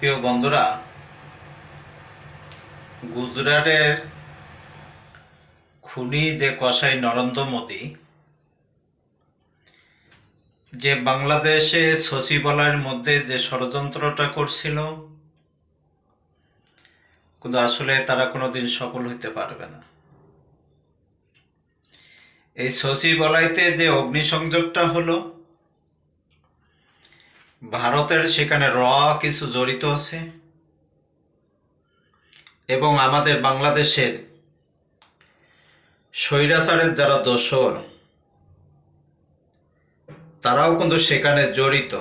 প্রিয় বন্ধুরা, গুজরাটের খুনি যে কসাই নরেন্দ্র মোদী, যে বাংলাদেশে সচিবালয়ের মধ্যে যে ষড়যন্ত্রটা করছিল, কিন্তু আসলে তারা কোনোদিন সফল হইতে পারবে না। এই সচিবালয়তে যে অগ্নিসংযোগটা হলো ভারতের সেখানে র কিছু জড়িত আছে? এবং আমাদের বাংলাদেশের স্বৈরাচারের যারা দোসর তারাও কিন্তু সেখানে জড়িত।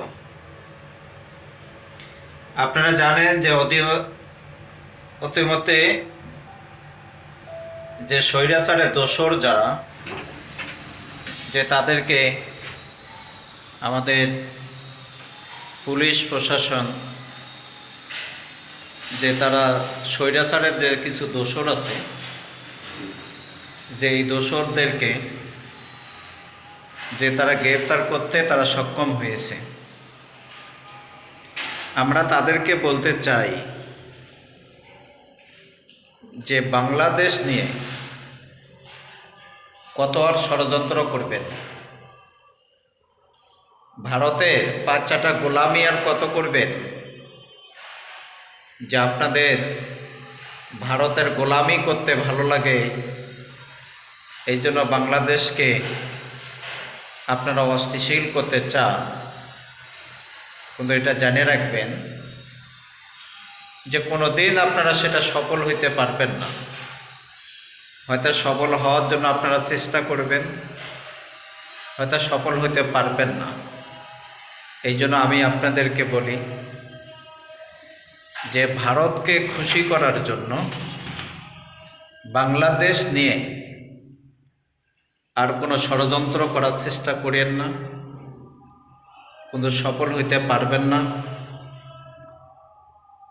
আপনারা জানেন যে অতি অতিমতে যে স্বৈরাচারের দোসর যারা, যে তাদেরকে আমাদের পুলিশ প্রশাসন, যে তারা স্বৈরাচারের যে কিছু দোসর আছে, যে এই দোসরদেরকে যে তারা গ্রেপ্তার করতে তারা সক্ষম হয়েছে। আমরা তাদেরকে বলতে চাই যে বাংলাদেশ নিয়ে কত আর ষড়যন্ত্র করবেন? ভারতের বাচ্চাটা গোলামি আর কত করবেন যে আপনাদের ভারতের গোলামি করতে ভালো লাগে, এই জন্য বাংলাদেশকে আপনারা অস্থিশীল করতে চান। কিন্তু এটা জানে রাখবেন যে কোনো দিন আপনারা সেটা সফল হইতে পারবেন না। হয়তো সফল হওয়ার জন্য আপনারা চেষ্টা করবেন, হয়তো সফল হতে পারবেন না। এই জন্য আমি আপনাদেরকে বলি যে ভারতকে খুশি করার জন্য বাংলাদেশ নিয়ে আর কোনো ষড়যন্ত্র করার চেষ্টা করেন না কিন্তু সফল হইতে পারবেন না।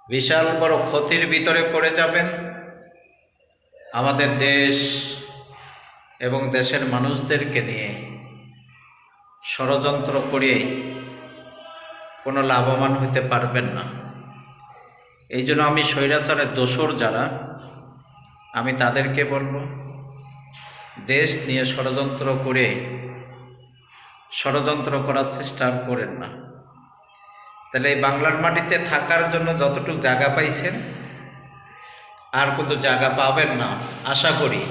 বিশাল বড় ক্ষতির ভিতরে পড়ে যাবেন। আমাদের দেশ এবং দেশের মানুষদেরকে নিয়ে ষড়যন্ত্র করে কোনো লাভবান হতে পারবেন না। এই জন্য আমি স্বৈরাচারের দোসর যারা, আমি তাদেরকে বলব, দেশ নিয়ে ষড়যন্ত্র করে, ষড়যন্ত্র করার চেষ্টা করেন না। তাহলে এই বাংলার মাটিতে থাকার জন্য যতটুকু জায়গা পাইছেন, আর কিন্তু জায়গা পাবেন না, আশা করি।